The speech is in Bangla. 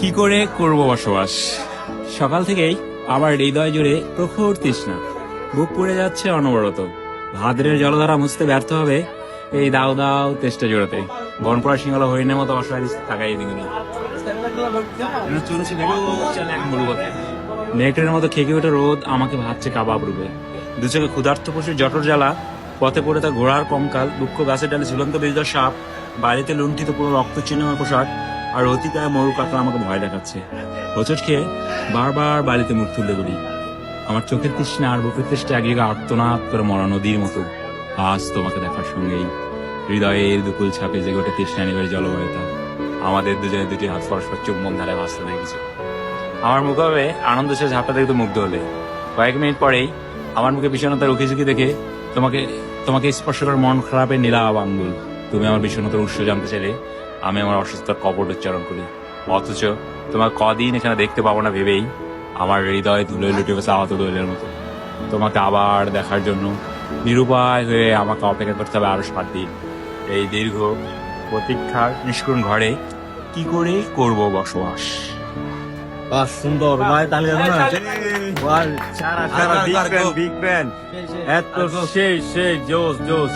কি করে করব বসবাস? সকাল থেকেই আমার হৃদয় জুড়ে প্রখর তৃষ্ণা। বুক পুড়ে যাচ্ছে অনবরত। ভাদ্রের জলধারা মুছতে ব্যর্থ হবে এই দাও দাও তেষ্টা জোড়াতে। বনপড়া সিংহলা হরিণের মতো অসহায় তাকাই চলেছে নেকড়ের মতো খেকে ওঠে রোদ আমাকে ভাবছে কাবাব রূপে। দু চোখে ক্ষুধার্ত পশুর জটর জ্বালা, পথে পড়ে তার ঘোড়ার কঙ্কাল, দুঃখ গাছের ডালে ঝুলন্ত বিজয় সাপ বাড়িতে লুণ্ঠিত পুরো রক্ত চিহ্ন পোশাক আর অতিকায় মরু কাকড়া আমাকে ভয় দেখাচ্ছে। হোঁচট খেয়ে বারবার বাড়িতে মুখ তুলে বলি, আমার চোখের তৃষ্ণা আর বুকের তৃষ্ণা এক জায়গায় আর্তনাদ করে মরা নদীর মতো। আজ তোমাকে দেখার সঙ্গেই হৃদয়ের দুকুল ছাপে যে গোটে তৃষ্ণা নিবের জলবায়ুতা। আমাদের দুজনে দুটি হাত পরস্পর চুম্বন ধারে ভাসতে দেখেছে আমার মুখে আনন্দ সে ঝাপটা দেখতে মুগ্ধ হলে। কয়েক মিনিট পরেই আমার মুখে বিষণ্ণতার উকি ঝুঁকি দেখে তোমাকে তোমাকে স্পর্শ করার মন খারাপের নীলাভ আঙ্গুল। তুমি আমার বিষণ্ণতার উৎস জানতে চাইলে আমি আমার অসুস্থতার কপট উচ্চারণ করি। অথচ তোমার কদিন এখানে দেখতে পাবো না ভেবেই আমার হৃদয় ধুলোয় লুটে বসে আহত দোলের মতো। তোমাকে আবার দেখার জন্য নিরুপায় হয়ে আমাকে অপেক্ষা করতে হবে আরও সাত দিন। এই দীর্ঘ প্রতীক্ষার নিষ্কুণ ঘরে কি করে করব বসবাস? বাহ সুন্দর। ভাই তাহলে সারা সারা বিগ ফ্যান বিগ ফ্যান এত সেই সেই জোস জোস